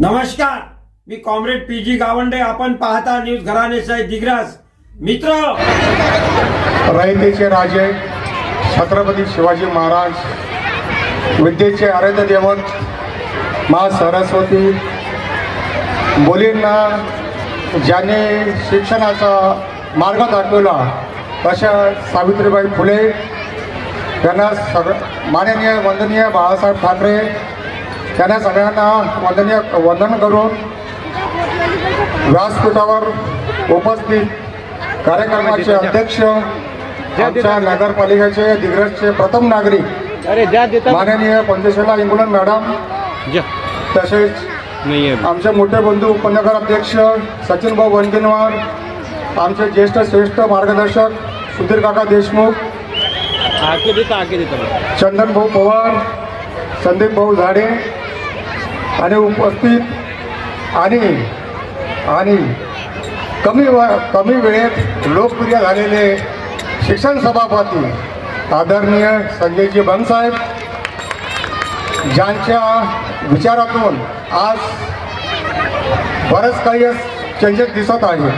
नमस्कार मी comrade P G Gawande. आपण पाहता न्यूज घराणेसाई दिग्रास. मित्र! रयतेचे राजे छत्रपती शिवाजी महाराज विद्येचे आराध्य देवत मा सरस्वती मुलींना ज्यांनी शिक्षणाचा मार्ग दाखवला अशा सावित्रीबाई फुले त्यांना सग माननीय वंदनीय बाळासाहेब ठाकरे त्यांना सगळ्यांना वंदनीय वंदन करून व्यासपीठावर उपस्थित कार्यक्रमाचे अध्यक्ष आमच्या नगरपालिकेचे दिग्रजचे प्रथम नागरिक माननीय पंचशीला इंगुलन मॅडम तसेच आमचे मोठे बंधू उपनगर अध्यक्ष सचिन भाऊ वनकिनवार आमचे ज्येष्ठ श्रेष्ठ मार्गदर्शक सुधीर काका देशमुख चंदन भाऊ पवार संदीप भाऊ झाडे आणि उपस्थित आणि आणि कमी व कमी वेळेत लोकप्रिय झालेले शिक्षण सभापती आदरणीय संजयजी बनसाहेब ज्यांच्या विचारातून आज बरंच काही चेंजेस दिसत आहे.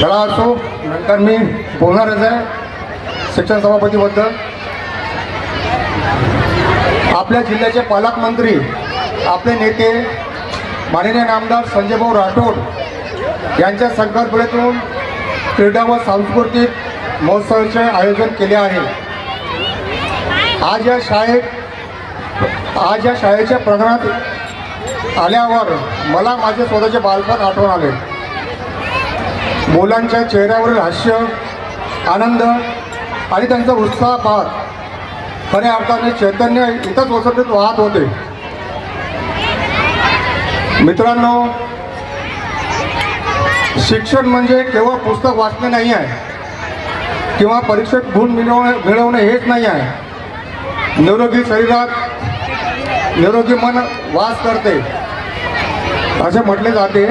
चला असो नंतर मी बोलणारच आहे शिक्षण सभापतीबद्दल. आपल्या जिल्ह्याचे पालकमंत्री आपले नेते माननीय नामदार संजयभाऊ राठोड यांच्या संकल्पनेतून क्रीडा व सांस्कृतिक महोत्सवाचे आयोजन केले आहे. आज या शाळेत आज या शाळेच्या प्रकरणात आल्यावर मला माझे स्वतःचे बालपण आठवण आले. मुलांच्या चेहऱ्यावरील हास्य आनंद आणि त्यांचा उत्साह पाहत खऱ्या अर्थाने चैतन्य इथंच वसंतीत वाहत होते. मित्रांनो शिक्षण म्हणजे केवळ पुस्तक वाचणे नाही आहे. किंवा परीक्षेत गुण मिळवणे मिळवणे हेच नाही आहे. निरोगी शरीरात निरोगी मन वास करते. असे म्हटले जाते.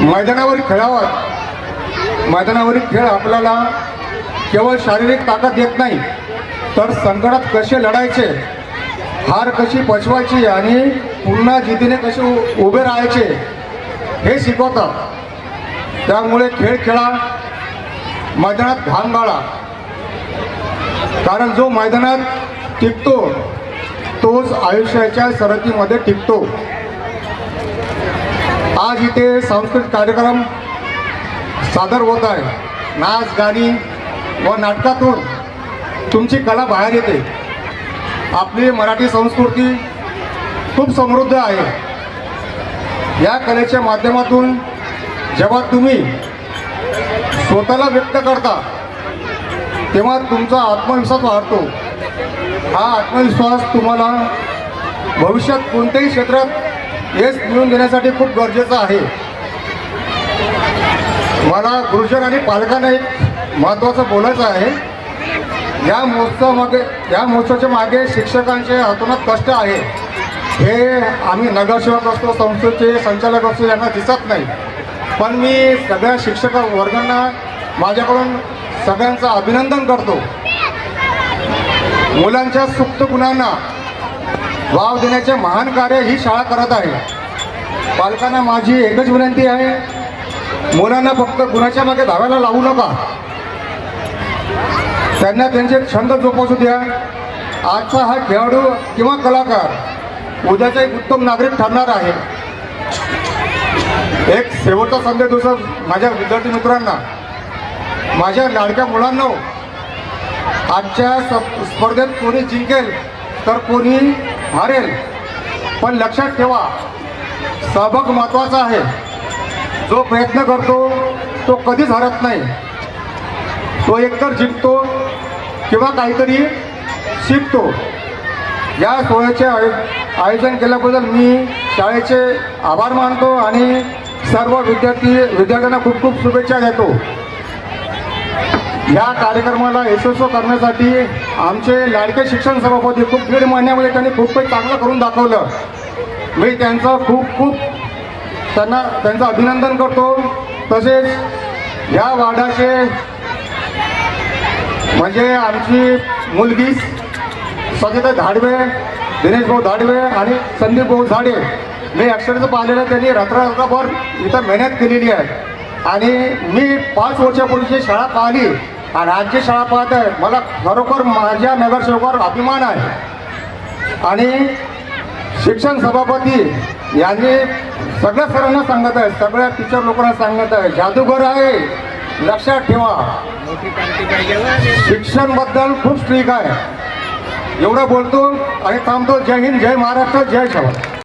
मैदानावर खेळावं मैदानावरील खेळ आपल्याला केवळ शारीरिक ताकद देत नाही तर संकटात कसे लढायचे हार कशी पचवायची आणि पुन्हा जिद्दीने कसे उभे राहायचे हे शिकवतात. त्यामुळे खेळ खेळा मैदानात घाम गाळा कारण जो मैदानात टिकतो तोच आयुष्याच्या सरहद्दीमध्ये टिकतो. आज इथे सांस्कृतिक कार्यक्रम सादर होत आहे. नाच गाणी व नाटकातून तुमची कला बाहेर येते. आपली मराठी संस्कृती खूप समृद्ध आहे. या कलेच्या माध्यमातून जेव्हा तुम्ही स्वतःला व्यक्त करता तेव्हा तुमचा आत्मविश्वास वाढतो. हा आत्मविश्वास तुम्हाला भविष्यात कोणत्याही क्षेत्रात यश मिळवून देण्यासाठी खूप गरजेचं आहे. मला गुरुजन आणि पालकांना एक महत्त्वाचं बोलायचं आहे. या महोत्सवामागे या महोत्सवाच्या मागे शिक्षकांचे हातोनात कष्ट आहे. हे आम्ही नगरसेवक असतो संस्थेचे संचालक असतो यांना दिसत नाही. पण मी सगळ्या शिक्षक वर्गांना माझ्याकडून सगळ्यांचं अभिनंदन करतो. मुलांच्या सुप्त गुणांना वाव देण्याचे महान कार्य ही शाळा करत आहे. पालकांना माझी एकच विनंती आहे मुलांना फक्त गुणाच्या मागे धावायला लावू नका. त्यांना त्यांचे छंद जोपासू द्या. आजचा हा खेळाडू किंवा कलाकार उद्याचा एक उत्तम नागरिक ठरणार आहे. एक शेवटचा संदेश दुसरा माझ्या विद्यार्थी मित्रांना. माझ्या लाडक्या मुलांना आजच्या स्पर्धेत कोणी जिंकेल तर कोणी हारेल. पण लक्षात ठेवा सहभाग महत्त्वाचा आहे. जो प्रयत्न करतो तो कधीच हरत नाही. तो एकतर जिंकतो किंवा काहीतरी शिकतो. या सोहळ्याचे आय आयोजन केल्याबद्दल मी शाळेचे आभार मानतो आणि सर्व विद्यार्थी विद्यार्थ्यांना खूप खूप शुभेच्छा देतो. या कार्यक्रमाला यशस्व करण्यासाठी आमचे लाडके शिक्षण सभापती खूप दीड महिन्यामध्ये त्यांनी खूप काही चांगलं करून दाखवलं. मी त्यांचं खूप खूप त्यांना त्यांचं अभिनंदन करतो. तसेच या वार्डाचे म्हणजे आमची मुलगी सजिता धाडवे दिनेश भाऊ धाडवे आणि संदीप भाऊ झाडे. मी अक्षरशः पाहिलेलं. त्यांनी रात्रभर इथं मेहनत केलेली आहे. आणि मी पाच वर्षापूर्वीची शाळा पाहिली आणि आजची शाळा पाहत आहे मला खरोखर माझ्या नगरसेवकावर अभिमान आहे. आणि शिक्षण सभापती यांनी सगळ्या सरांना सांगत आहे सगळ्या टीचर लोकांना सांगत आहे जादूगर आहे लक्षात ठेवा. शिक्षणबद्दल खूप स्ट्रिक आहे. एवढं बोलतो आणि थांबतो. जय हिंद जय महाराष्ट्र जय जवान.